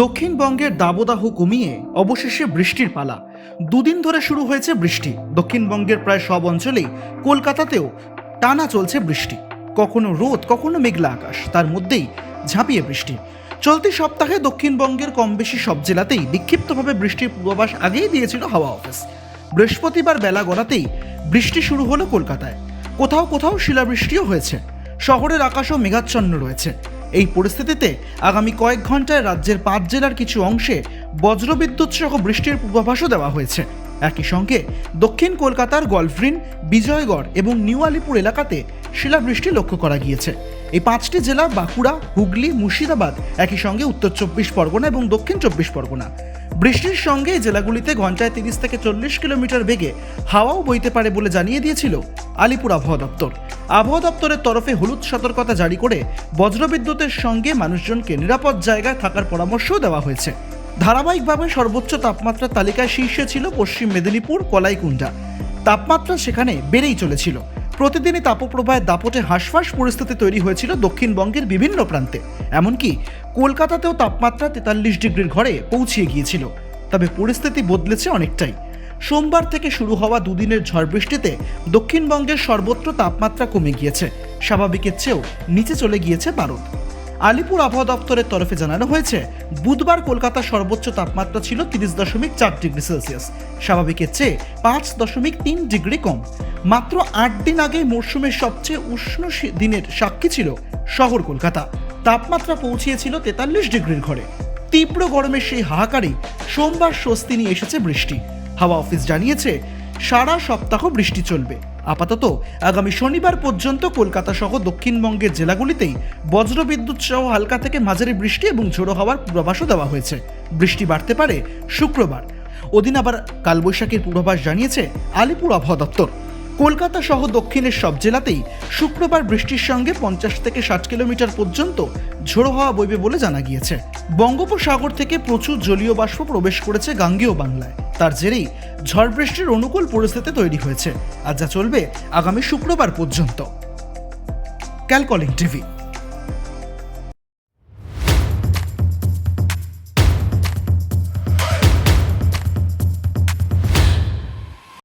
দক্ষিণবঙ্গের দাবদাহ কমিয়ে অবশেষে বৃষ্টির পালা। দুদিন ধরে শুরু হয়েছে বৃষ্টি। দক্ষিণবঙ্গের প্রায় সব অঞ্চলেই কলকাতাতেও টানা চলছে বৃষ্টি। কখনো রোদ, কখনো মেঘলা আকাশ, তার মধ্যেই ঝাঁপিয়ে বৃষ্টি। চলতি সপ্তাহে দক্ষিণবঙ্গের কম বেশি সব জেলাতেই বিক্ষিপ্তভাবে বৃষ্টির পূর্বাভাস আগেই দিয়েছিল হাওয়া অফিস। বৃহস্পতিবার বেলা গড়াতেই বৃষ্টি শুরু হলো কলকাতায়। কোথাও কোথাও শিলাবৃষ্টিও হয়েছে। শহরের আকাশও মেঘাচ্ছন্ন রয়েছে। এই পরিস্থিতিতে আগামী কয়েক ঘন্টায় রাজ্যের পাঁচ জেলার কিছু অংশে বজ্রবিদ্যুৎ সহ বৃষ্টির পূর্বাভাসও দেওয়া হয়েছে। একই সঙ্গে দক্ষিণ কলকাতার গলফ্রিন, বিজয়গড় এবং নিউ আলিপুর এলাকাতে শিলাবৃষ্টি লক্ষ্য করা গিয়েছে। এই পাঁচটি জেলা বাঁকুড়া, হুগলি, মুর্শিদাবাদ, একই সঙ্গে উত্তর চব্বিশ পরগনা এবং দক্ষিণ চব্বিশ পরগনা। বৃষ্টির সঙ্গে এই জেলাগুলিতে ঘন্টায় তিরিশ থেকে চল্লিশ কিলোমিটার বেগে হাওয়াও বইতে পারে বলে জানিয়ে দিয়েছিল আলিপুর আবহাওয়া দপ্তর। আবহাওয়া দপ্তরের তরফে হলুদ সতর্কতা জারি করে বজ্রবিদ্যুতের সঙ্গে মানুষজনকে নিরাপদ জায়গায় থাকার পরামর্শও দেওয়া হয়েছে। ধারাবাহিকভাবে সর্বোচ্চ তাপমাত্রার তালিকায় শীর্ষে ছিল পশ্চিম মেদিনীপুর, কলাইকুণ্ডা। তাপমাত্রা সেখানে বেড়েই চলেছিল। প্রতিদিনই তাপপ্রবাহের দাপটে হাঁসফাঁস পরিস্থিতি তৈরি হয়েছিল দক্ষিণবঙ্গের বিভিন্ন প্রান্তে। এমনকি কলকাতাতেও তাপমাত্রা তেতাল্লিশ ডিগ্রির ঘরে পৌঁছিয়ে গিয়েছিল। তবে পরিস্থিতি বদলেছে অনেকটাই। সোমবার থেকে শুরু হওয়া দুদিনের ঝড় বৃষ্টিতে দক্ষিণবঙ্গের সর্বত্র তাপমাত্রা কমে গিয়েছে। স্বাভাবিকের চেয়েও নিচে চলে গিয়েছে ভারত আলিপুর আবহাওয়া দপ্তরের তরফে জানানো হয়েছে, বুধবার কলকাতার সর্বোচ্চ তাপমাত্রা ছিল তিরিশ দশমিক চার ডিগ্রি সেলসিয়াস। স্বাভাবিকের চেয়ে পাঁচ দশমিক তিন ডিগ্রি কম। মাত্র আট দিন আগে মরশুমের সবচেয়ে উষ্ণ দিনের সাক্ষী ছিল শহর কলকাতা। তাপমাত্রা পৌঁছিয়েছিল তেতাল্লিশ ডিগ্রির ঘরে। তীব্র গরমের সেই হাহাকারেই সোমবার স্বস্তি নিয়ে এসেছে বৃষ্টি। হাওয়া অফিস জানিয়েছে, সারা সপ্তাহ বৃষ্টি চলবে। আপাতত আগামী শনিবার পর্যন্ত কলকাতা সহ দক্ষিণবঙ্গের জেলাগুলিতেই বজ্রবিদ্যুৎ সহ হালকা থেকে মাঝারি বৃষ্টি এবং ঝোড়ো হওয়ার পূর্বাভাসও দেওয়া হয়েছে। বৃষ্টি বাড়তে পারে শুক্রবার। ওদিন আবার কালবৈশাখীর পূর্বাভাস জানিয়েছে আলিপুর আবহাওয়া দপ্তর। কলকাতা সহ দক্ষিণের সব জেলাতেই শুক্রবার বৃষ্টির সঙ্গে পঞ্চাশ থেকে ষাট কিলোমিটার পর্যন্ত ঝোড়ো হওয়া বইবে বলে জানা গিয়েছে। বঙ্গোপসাগর থেকে প্রচুর জলীয় বাষ্প প্রবেশ করেছে গাঙ্গেয় বাংলায়। তার জেরেই ঝড় বৃষ্টির অনুকূল পরিস্থিতি তৈরি হয়েছে। আর যা চলবে আগামী শুক্রবার পর্যন্ত। ক্যালকলিং টিভি